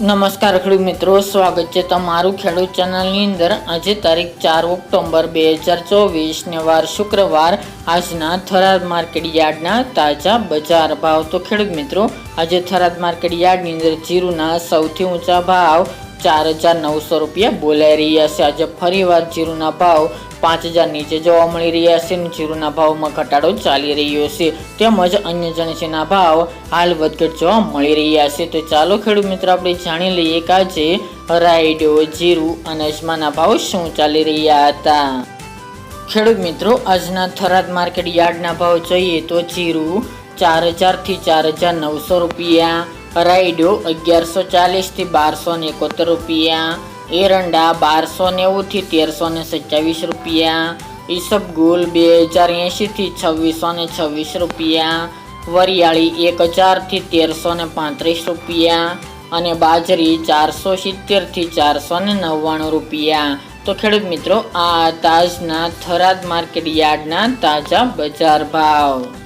નમસ્કાર ખેડૂત મિત્રો, સ્વાગત છે તમારું ખેડૂત ચેનલની અંદર. આજે તારીખ ચાર ઓક્ટોબર બે હજાર ચોવીસ ને વાર શુક્રવાર. આજના થરાદ માર્કેટ યાર્ડના તાજા બજાર ભાવ. તો ખેડૂત મિત્રો, આજે થરાદ માર્કેટ યાર્ડની અંદર જીરુના સૌથી ઊંચા ભાવ ચાર હજાર નવસો રૂપિયા બોલાઈ રહ્યા છે. આજે ફરીવાર જીરુના ભાવ પાંચ હજાર નીચે જોવા મળી રહ્યા છે અને જીરુના ભાવમાં ઘટાડો ચાલી રહ્યો છે. તેમજ અન્ય જણસીના ભાવ હાલ વધઘટ જોવા મળી રહ્યા છે. તો ચાલો ખેડૂત મિત્રો, આપણે જાણી લઈએ કે આજે રાઈડો જીરું અને અજમાના ભાવ શું ચાલી રહ્યા હતા. ખેડૂત મિત્રો, આજના થરાદ માર્કેટ યાર્ડના ભાવ જોઈએ તો જીરું ચાર હજારથી ચાર હજાર નવસો રૂપિયા રાયડો અગિયારસો ચાલીસથી બારસો ને એકોતેર રૂપિયા. એરંડા બારસો નેવુંથી તેરસો ને સત્યાવીસ રૂપિયા. ઈસબગુલ બે હજાર એંશીથી છવ્વીસો ને છવ્વીસ રૂપિયા. વરિયાળી એક હજારથી તેરસો ને પાંત્રીસ રૂપિયા. અને બાજરી ચારસો સિત્તેરથી ચારસો ને નવ્વાણું રૂપિયા. તો ખેડૂત મિત્રો, આ તાજના થરાદ માર્કેટ યાર્ડના તાજા બજાર ભાવ.